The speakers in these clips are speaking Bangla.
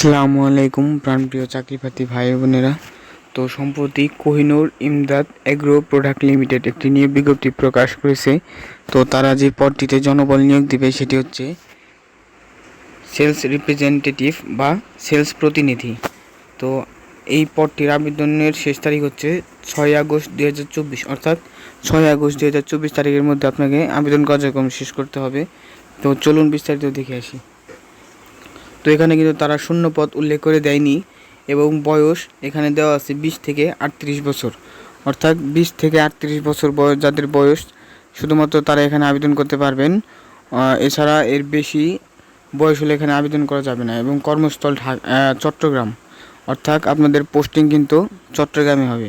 আসসালামু আলাইকুম প্রাণপ্রিয় চাকরিপ্রার্থী ভাই বোনেরা। তো সম্প্রতি Kohinoor Imdad agro product limited একটি নিয়োগ বিজ্ঞপ্তি প্রকাশ করেছে। তো তারা যে পদটিতে জনবল নিয়োগ দিবে সেটি হচ্ছে সেলস রিপ্রেজেন্টেটিভ বা সেলস প্রতিনিধি। তো এই পদটির আবেদনের শেষ তারিখ হচ্ছে ছয় আগস্ট দুই হাজার চব্বিশ, অর্থাৎ ছয় আগস্ট দুই হাজার চব্বিশ তারিখের মধ্যে আপনাকে আবেদন কার্যক্রম শেষ করতে হবে। তো চলুন বিস্তারিত দেখে আসি। তো এখানে কিন্তু তারা শূন্য পদ উল্লেখ করে দেয়নি এবং বয়স এখানে দেওয়া আছে বিশ থেকে আটত্রিশ বছর। অর্থাৎ বিশ থেকে আটত্রিশ বছর বয়স যাদের বয়স শুধুমাত্র তারা এখানে আবেদন করতে পারবেন। এছাড়া এর বেশি বয়স হলে এখানে আবেদন করা যাবে না এবং কর্মস্থল চট্টগ্রাম। অর্থাৎ আপনাদের পোস্টিং কিন্তু চট্টগ্রামে হবে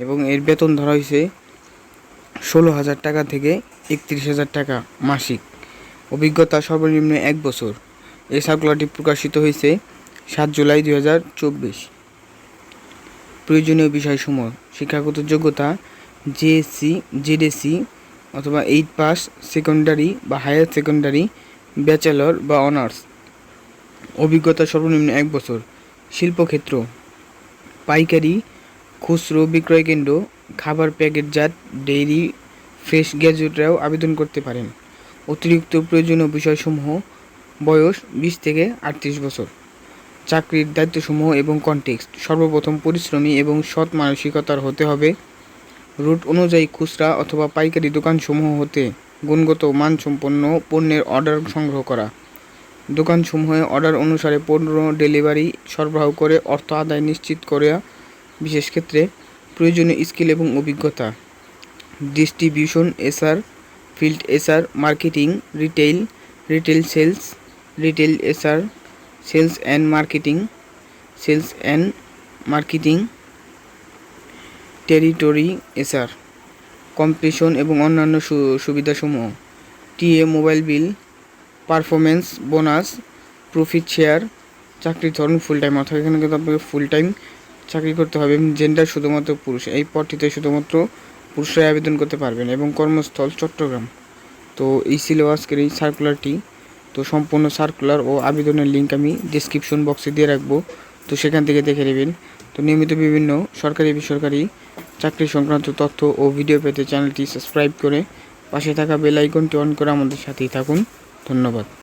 এবং এর বেতন ধরা হয়েছে ষোলো হাজার টাকা থেকে একত্রিশ হাজার টাকা মাসিক। অভিজ্ঞতা সর্বনিম্ন এক বছর। এই সার্কুলারটি প্রকাশিত হয়েছে সাত জুলাই দুই হাজার চব্বিশ। প্রয়োজনীয় বিষয়সমূহ, শিক্ষাগত যোগ্যতা জেএসসি জেডএসসি অথবা এইট পাস সেকেন্ডারি বা হায়ার সেকেন্ডারি, ব্যাচেলর বা অনার্স। অভিজ্ঞতা সর্বনিম্ন এক বছর। শিল্পক্ষেত্র, পাইকারি, খুচরো বিক্রয় কেন্দ্র, খাবার প্যাকেটজাত ডেইরি, ফ্রেশ গ্যাজেটরাও আবেদন করতে পারেন। অতিরিক্ত প্রয়োজনীয় বিষয়সমূহ বয়স বিশ থেকে আটত্রিশ বছর। চাকরির দায়িত্বসমূহ এবং কনটেক্সট সর্বপ্রথম পরিশ্রমী এবং সৎ মানসিকতার হতে হবে। রুট অনুযায়ী খুচরা অথবা পাইকারি দোকানসমূহ হতে গুণগত মানসম্পন্ন পণ্যের অর্ডার সংগ্রহ করা। দোকানসমূহে অর্ডার অনুসারে পণ্য ডেলিভারি সরবরাহ করে অর্থ আদায় নিশ্চিত করা, বিশেষ ক্ষেত্রে প্রয়োজনীয় স্কিল এবং অভিজ্ঞতা। Distribution, SR, field SR, marketing, retail retail sales retail SR sales and marketing sales and marketing territory SR competition এবং অন্যান্য সুবিধাসমূহ। TA mobile bill performance bonus profit share চাকরির ধরন ফুল টাইম অর্থাৎ এখানে কিন্তু আপনাকে ফুল টাইম চাকরি করতে হবে এবং জেন্ডার শুধুমাত্র পুরুষ। এই পদটিতে শুধুমাত্র পুরুষরাই আবেদন করতে পারবেন এবং কর্মস্থল চট্টগ্রাম। তো এই ছিল এই সার্কুলারটি তো সম্পূর্ণ সার্কুলার ও আবেদনের লিঙ্ক আমি ডিসক্রিপশন বক্সে দিয়ে রাখব। তো সেখান থেকে দেখে নেবেন। তো নিয়মিত বিভিন্ন সরকারি, বেসরকারি চাকরি সংক্রান্ত তথ্য ও ভিডিও পেতে চ্যানেলটি সাবস্ক্রাইব করে পাশে থাকা বেল আইকনটি অন করে আমাদের সাথেই থাকুন। ধন্যবাদ।